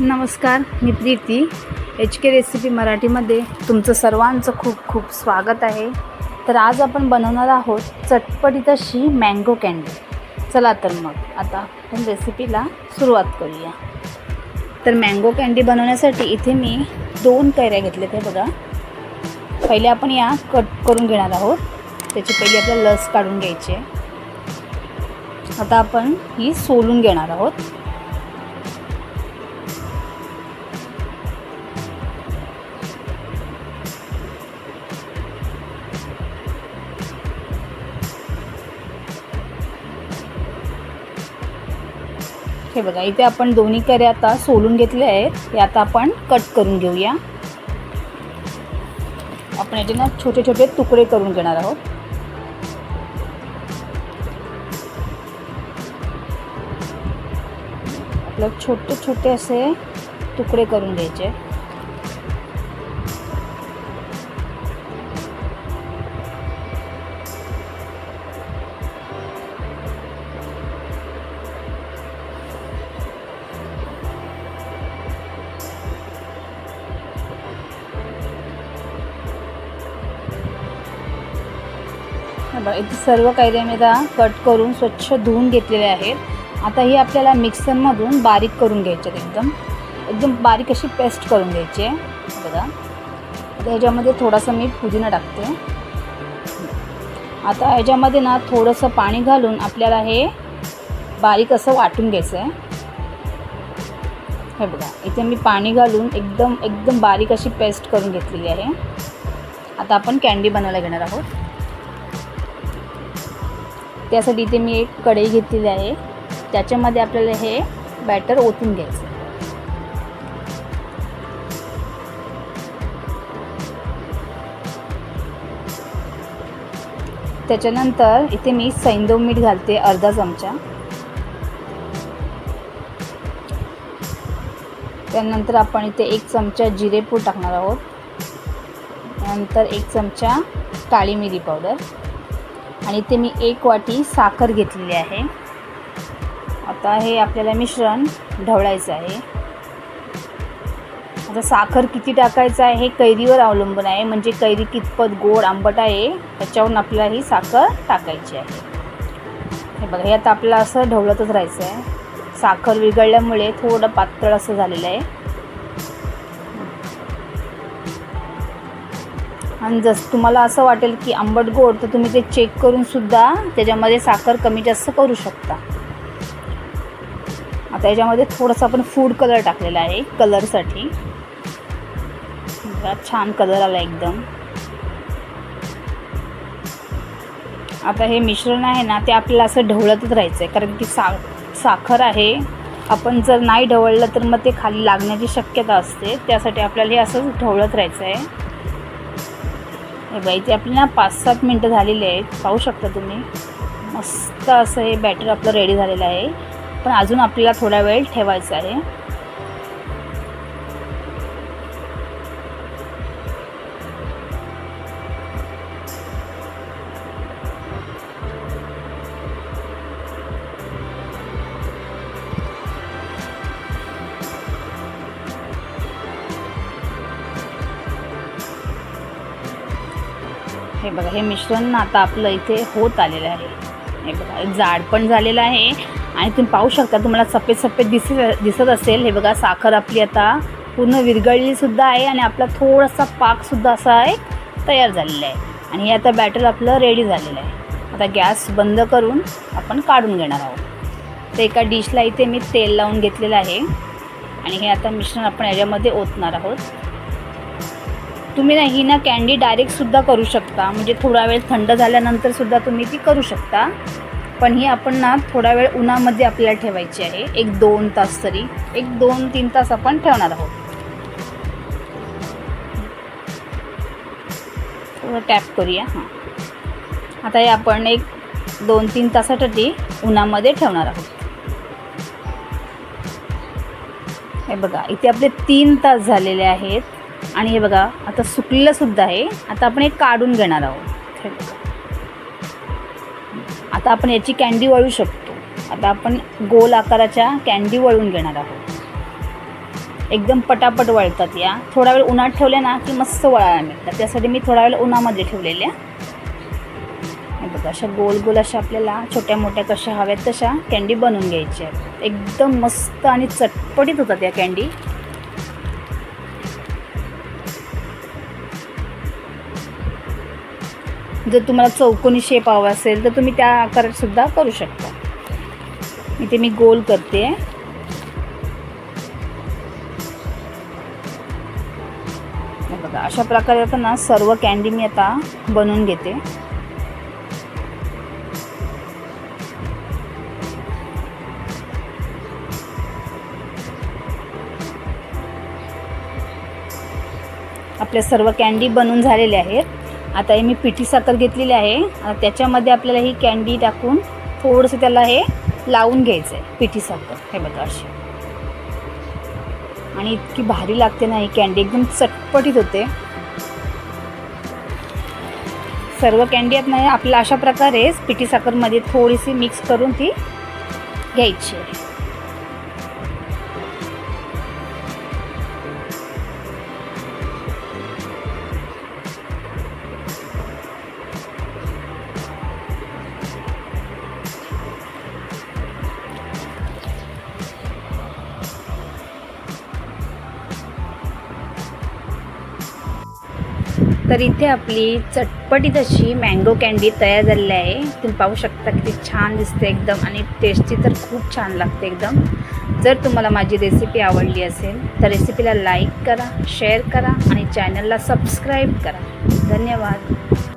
नमस्कार मी Preeti. H K recipe मराठीमध्ये तुमचं सर्वांचं खूप खूप स्वागत आहे. तर आज आपण बनवणार आहोत चटपटीत अशी मँगो कँडी चला तर मग आता आपण रेसिपीला सुरुवात करूया. तर मँगो कँडी बनवण्यासाठी इथे मी दोन कैऱ्या घेतल्या ते बघा. पहिले आपण या कट करून घेणार आहोत. त्याची पहिली आपल्याला लस काढून घ्यायची आहे. आता आपण ही सोलून घेणार आहोत. हे बघा इथे आपण दोन्ही करे आता सोलून घेतले आहेत. हे आता आपण कट करून घेऊया. आपण याचे ना छोटे छोटे तुकडे करून घेणार आहोत. आपलं छोटे छोटे असे तुकडे करून घ्यायचे. इथे सर्व कैऱ्या मी आता कट करून स्वच्छ धुवून घेतलेले आहेत. आता ही आपल्याला मिक्सरमधून बारीक करून घ्यायचे एकदम. एकदम बारीक अशी पेस्ट करून घ्यायची आहे. बघा. आता ह्याच्यामध्ये थोडासा मी पुदिना टाकते. आता ह्याच्यामध्ये ना थोडंसं पाणी घालून आपल्याला हे बारीक असं वाटून घ्यायचं आहे हे बघा इथे मी पाणी घालून एकदम एकदम बारीक अशी पेस्ट करून घेतलेली आहे. आता आपण कँडी बनवायला घेणार आहोत. त्यासाठी इथे मी एक कढई घेतलेली आहे. त्याच्यामध्ये आपल्याला हे बॅटर ओतून घ्यायचं त्याच्यानंतर इथे मी सैंदव मीठ घालते अर्धा चमचा. त्यानंतर आपण इथे एक चमचा जिरेपूड टाकणार आहोत. नंतर एक चमचा काळी मिरी पावडर. आणि इथे मी एक वाटी साखर घेतलेली आहे. आता हे आपल्याला मिश्रण ढवळायचं आहे. आता साखर किती टाकायचं आहे हे कैरीवर अवलंबून आहे. म्हणजे कैरी कितपत गोड आंबट आहे त्याच्यावरून आपल्याला ही साखर टाकायची आहे. हे बघा हे आता आपल्याला असं ढवळतच राहायचं आहे साखर विरघळल्यामुळे थोडं पातळ असं झालेलं आहे. आणि जसं तुम्हाला असं वाटेल की आंबट गोड तर तुम्ही ते चेक करूनसुद्धा त्याच्यामध्ये साखर कमी जास्त करू शकता. आता याच्यामध्ये थोडंसं आपण फूड कलर टाकलेला आहे कलरसाठी छान कलर आला एकदम. आता हे मिश्रण आहे ना ते आपल्याला असं ढवळतच राहायचं आहे कारण की सा साखर आहे. आपण जर नाही ढवळलं तर मग ते खाली लागण्याची शक्यता असते. त्यासाठी आपल्याला हे असं ढवळत राहायचं आहे हे बाई ते आपली ना पाच सात मिनटं झालेली आहेत. पाहू शकता तुम्ही. मस्त असं हे बॅटर आपलं रेडी झालेलं आहे. पण अजून आपल्याला थोडा वेळ ठेवायचा आहे. हे बघा हे मिश्रण आता आपलं इथे होत आलेलं आहे. हे बघा एक जाड पण झालेलं आहे. आणि तुम्ही पाहू शकता तुम्हाला सफेद सफेद दिसत दिसत असेल. हे बघा साखर आपली आता पूर्ण विरघळलीसुद्धा आहे आणि आपला थोडासा पाकसुद्धा असा आहे तयार झालेला आहे. आणि हे आता बॅटर आपलं रेडी झालेलं आहे. आता गॅस बंद करून आपण काढून घेणार आहोत. तर एका डिशला इथे मी तेल लावून घेतलेलं आहे. आणि हे आता मिश्रण आपण याच्यामध्ये ओतणार आहोत. तुम्ही ना ही ना कँडी डायरेक्टसुद्धा करू शकता. म्हणजे थोडा वेळ थंड झाल्यानंतरसुद्धा तुम्ही ती करू शकता. पण ही आपण ना थोडा वेळ उन्हामध्ये आपल्याला ठेवायची आहे. एक दोन तास तरी. एक दोन तीन तास आपण ठेवणार आहोत. थोडं टॅप करूया. हां. आता हे आपण एक दोन तीन तासासाठी उन्हामध्ये ठेवणार आहोत. हे बघा इथे आपले तीन तास झालेले आहेत. आणि हे बघा आता सुकलेलं सुद्धा आहे. आता आपण हे काढून घेणार आहोत. आता आपण याची कँडी वळू शकतो. आता आपण गोल आकाराच्या कँडी वळून घेणार आहोत. एकदम पटापट वळतात या. थोडा वेळ उन्हात ठेवल्या ना की मस्त वळायला मिळतात. त्यासाठी मी थोडा वेळ उन्हामध्ये ठेवलेल्या. बघा अशा गोल गोल अशा आपल्याला छोट्या मोठ्या कशा हव्यात तशा कॅन्डी बनवून घ्यायच्या आहेत. एकदम मस्त आणि चटपटीत होतात या कॅन्डी जर तुम्हाला चौकोनी शेप हवा असेल तर तुम्ही त्या आकारातसुद्धा करू शकता. इथे मी गोल करते. बघा अशा प्रकारे आता ना सर्व कॅन्डी मी आता बनवून घेते. आपल्या सर्व कॅन्डी बनवून झालेल्या आहेत. आता हे मी पिठी साखर घेतलेली आहे. त्याच्यामध्ये आपल्याला ही कॅन्डी टाकून थोडंसं त्याला हे लावून घ्यायचं आहे पिठी साखर. हे बघा अशी. आणि इतकी भारी लागते ना ही कॅन्डी एकदम चटपटीत होते. सर्व कॅन्डी आहेत ना आपल्याला अशा प्रकारेच पिठी साखरमध्ये थोडीशी मिक्स करून ती घ्यायची आहे. तर इथे आपली चटपटीत अशी मँगो कँडी तयार झालेली आहे. तुम्ही पाहू शकता किती छान दिसते एकदम आणि टेस्टी तर खूप छान लागते एकदम. जर तुम्हाला माझी रेसिपी आवडली असेल तर रेसिपीला लाईक करा शेअर करा आणि चॅनलला सबस्क्राईब करा. धन्यवाद.